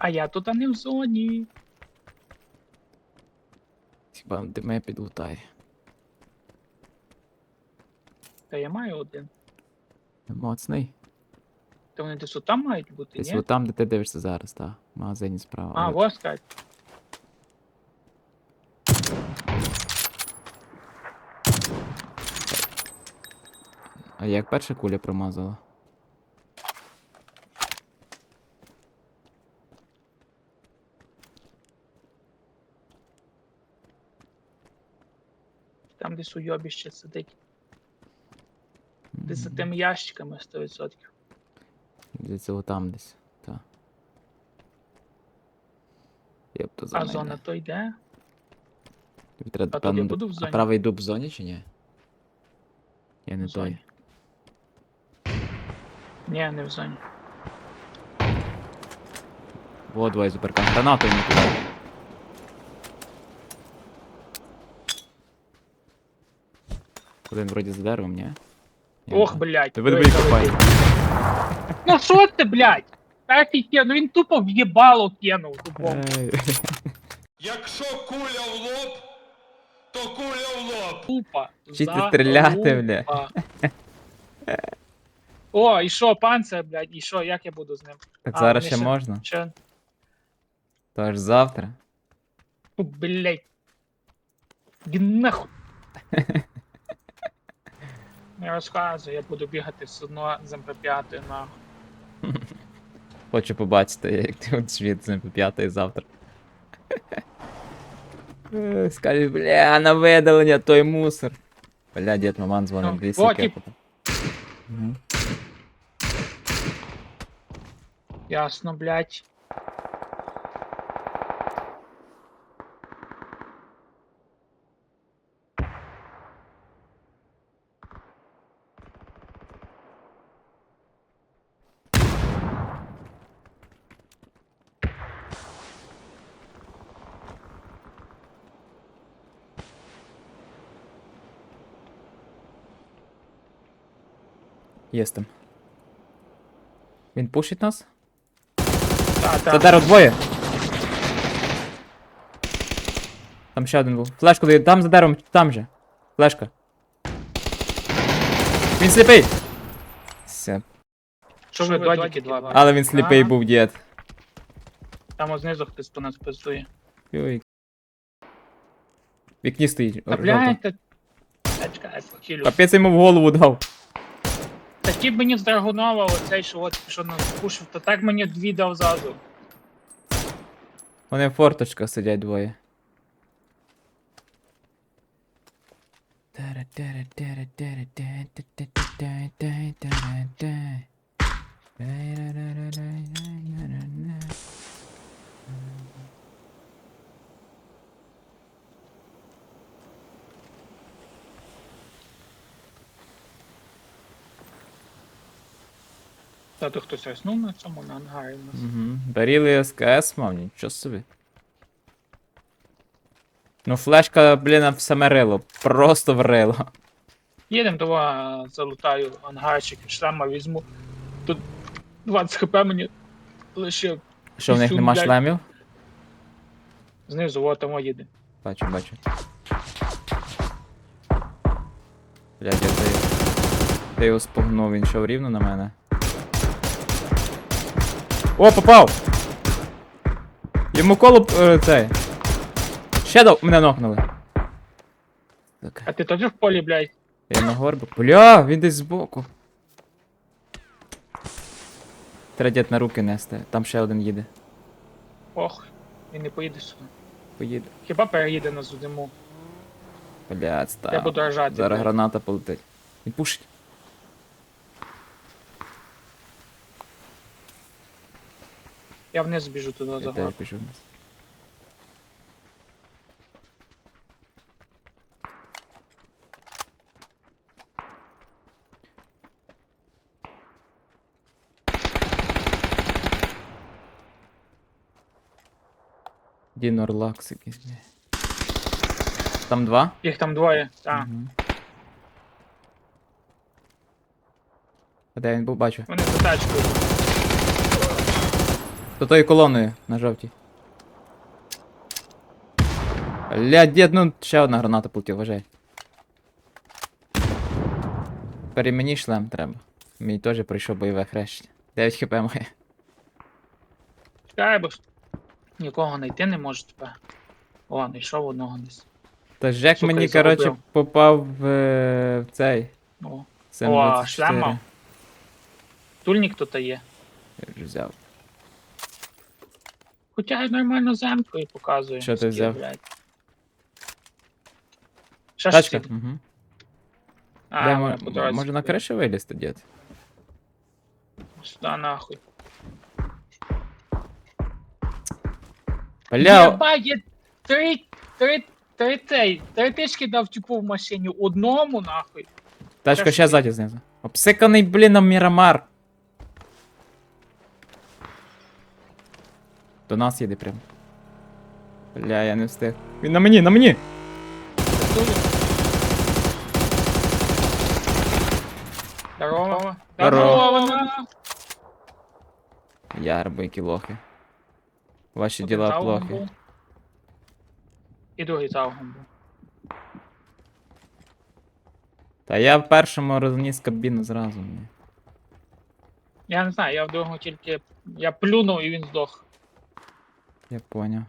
А я тут а не в зоні. Хіба диме підлутає. Та я маю один. Моцний. Та вони десь там мають бути, Десь ні? там, де ти дивишся зараз, так. В магазині справа. А, але-. А як перша куля промазала? Там десь уйобіще сидить. Десь за тими ящиками 100%. Десь там десь. Так. Єп, то А зона зона то йде. Тобі треба, А тут я певно, буду в А зоні? правий дуб в зоні чи ні? Я не В зоні. той. Ні, не в зоні. Во, двоє зуперка. Гранату йому туди. Один вроді за деревом, ні? Ох, да. блядь. Ти веди ой, копай. Ну що ти, блядь? Так і ну він тупо в'єбало кинув дубом. Ей. Якщо куля в лоб, то куля в лоб. Тупо. За стріляти, бля. О, і що, панцир, блядь, і що, як я буду з ним? Так А, зараз вони ще можна. Ще, То аж завтра. Фу, блядь. Іди нахуй. Не розказуй, я буду бігати все одно з МП5 нахуй. Хочу побачити, як ти от звідси по п'ятий завтра. Е, Скажеш, бля, на видалення той мусор. Бля, дід маман дзвонив Ну, дві тип. Мгм. Ясно, блядь. Єс там. Він пушить нас? Та, Це дерево двоє. Там ще один був. Флешку даю, там за деревом, там же. Флешка. Він сліпий! Все. Що ви додіки два? Але він сліпий був дід. Там знизу хтось по нас пиздує. Йой. Вікні стоїть. Та жовто. блядь, та... Та чекай, похилю. Капець йому в голову дав. Б мені з Драгунова оцей, що от що нас кушав, то так мені дві дав зазу. Вони в форточках сидять двоє. Та то хтось роснув на цьому на ангарі у нас. Угу. Даріли СКС, мав, нічого собі. Ну, флешка, блін, в саме рило. Просто в рило. Їдем, того а, залутаю ангарчик, шлема візьму. Тут 20 хп мені лишив. Що в них нема блядь. шлемів? Знизу, от тому їде. Бачу, бачу. Блядь, я ти... Ти його спугнув, він йшов рівно на мене. О, попав! Йому коло е, цей. Ще дав, мене нокнули. Так, А ти теж в полі, блядь. я на горбу. Бля, він десь збоку. Треба дід на руки нести. Там ще один їде. Ох, він не поїде сюди. Поїде. Хіба переїде на зудиму. Блядь, Я буду ржати. Зараз блядь. граната полетить. Він пушить. Я вниз біжу туди за гору. пішов вниз. Дінор лакс якийсь. бля. Там два? Їх там двоє. Так. Мгм. А де він був, бачу. Вони за тачкою. За тою колоною на жовтій. Ля, дід, ну ще одна граната полетіла, вважай. Тепер і мені шлем треба. Мені теж пройшов бойове хрещення. 9 хп має. Чекай, бо ж нікого знайти не може тепер. О, знайшов одного десь. Та Жек Сука, мені, коротше, попав в, е, в цей. О, О, шлема. Тульник тут є. Я вже взяв. Хоча я нормально земкою показую. Що ти Скільки, взяв? блядь. Ще Тачка. скільки? Угу. А, Де, вона мо- по дорозі може на купила. кришу вилізти, дід? Сюди нахуй. Бля, Єбать, я три, три, три, три, три тички дав типу в машині. Одному нахуй. тачка Теж ще ні. ззаді знизу. Обсиканий, блін, на Мірамар. До нас їде прям. Бля, я не встиг. Він на мені, на мені! Здорово. Здорово. нахуй. Лохи. Ваші Один діла був. І другий залгом був. Та я в першому розніс кабіну зразу. Мені. Я не знаю, я в другому тільки. Я плюнув і він здох. Я поняв.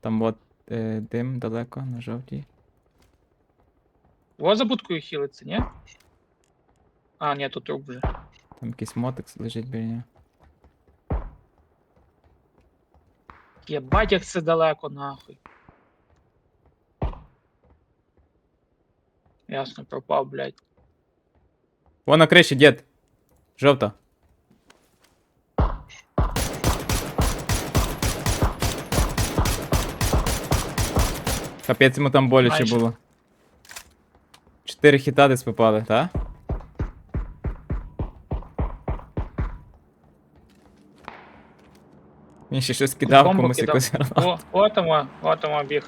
Там от е, дим далеко на жовтій. Во за будкою хілиться, ні? А, ні, тут труп вже. Там якийсь мотик лежить біля нього. Єбать, як це далеко, нахуй. Ясно, пропав, блядь. Вон на криші, дід. Жовта. Капець йому там боляче Майже. було. Чотири хіта десь попали, та? Він ще щось кидав Бомбу комусь кидав. якось. О, о там, о там біг.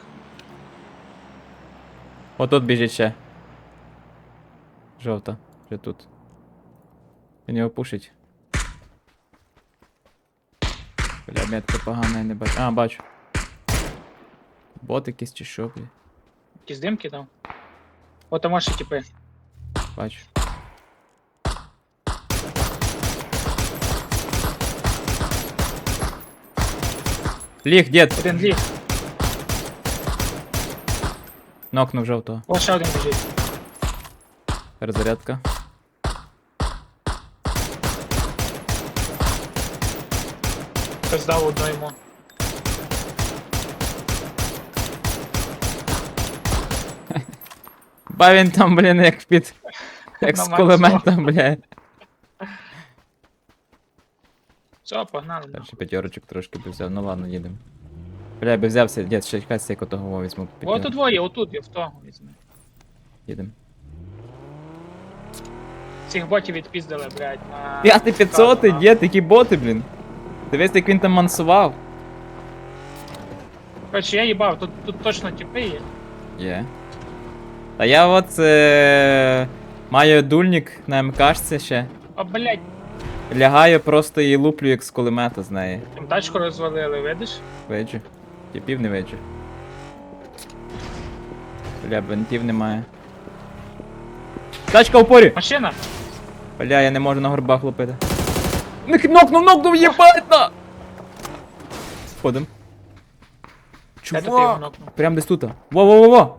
Отут біжить ще. Жовта. Вже тут. Він його пушить. Бля, метка погана, я не бачу. А, бачу. Бот якийсь чи що, бля. Якісь дим кидав. О, там ще типи. Бачу. Ліг, дід! Один ліг. Нокнув жовтого. О, ще один біжить. Перезарядка. Хтось дав одну йому. Ба він там, блін, як під. Як з На кулемета, бля. Все, погнали. нахуй. Перший п'ятерочок трошки би взяв. Ну ладно, їдемо. Бля, я би взявся, дід, ще якась як отого візьму. О, тут двоє, отут, я в того візьму. Їдемо. Цих ботів відпіздили, блядь, на... П'ятий 500, Каву, нахуй. дід, які боти, блін. Дивись, як він там мансував. Короче, я їбав, тут, тут точно типи є. Є. Та я от е... маю дульник на МКшці ще. О, блядь, Лягаю просто і луплю як з кулемета з неї. там тачку розвалили, видиш? Виджу. Тіпів не виджу. Бля, бентів немає. Тачка в порі! Машина! Бля, я не можу на горбах лупити. Не нокнув, нокнув, їбать на! Сходим. Я тут його Чувак! Прям десь тут. Во-во-во-во!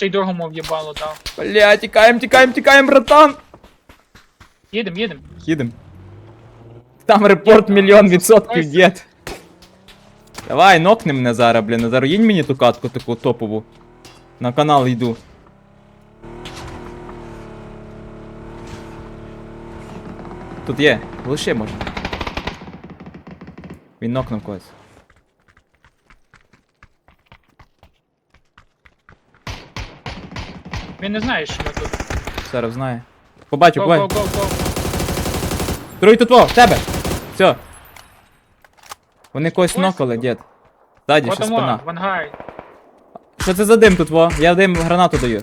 Ще й другому в'єбало дав. Бля, тікаєм, тікаєм, тікаєм, братан! Їдем, їдем. Їдем. Там репорт Я- мільйон відсотків, Заспокойся. дід. Давай, нокни мене зараз, блін. Зараз їдь мені ту катку таку топову. На канал йду. Тут є, лише може. Він нокнув когось. Він не знає, що ми тут. Зараз знає. Побачу, Го, бай. го, го, го. Другий тут во, в тебе! Все. Вони когось Ось нокали, дід. Ззаді, ще спина. в ангарі. Що це за дим тут, во? Я дим гранату даю.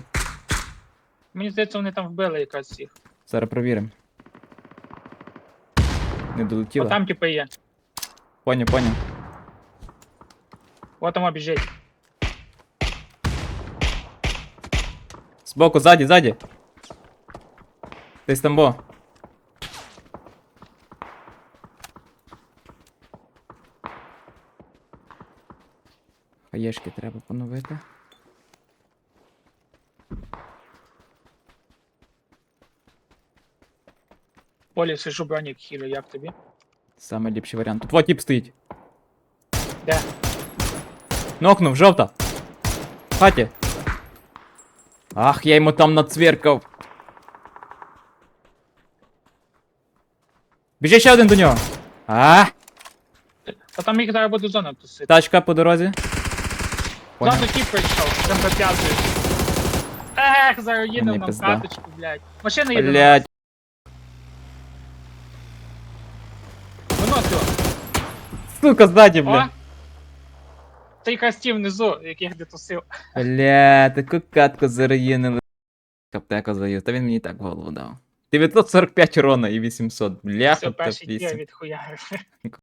Мені здається, вони там вбили якраз всіх. Зараз провіримо. Не долетіла. Отам типи є. Поняв, поняв. От там біжить. Збоку, ззаді, ззаді. Десь там бо. Хаєшки треба поновити. Полі сижу бронік хілю, як тобі? Саме ліпший варіант. Тут во тіп стоїть. Де? Нокнув, жовта. В хаті. Ах, я йому там нацвіркав. Біжи ще один до нього. А, Та там їх треба буде зона тусити. тачка по дорозі. Поняв. Ззаду тіп прийшов, там зап'язує. Ех, зараз їде Мені нам пизда. каточку, блядь. Машина їде. Блять. Винос його. Сука, ззаді, О! бля. Якраз ті внизу, яких де тусив. Бля, таку катку заруїнили. Каптека завів, та він мені так в голову дав. 945 урона і 800. Бляха, Все, та перший тір 8. відхуярив.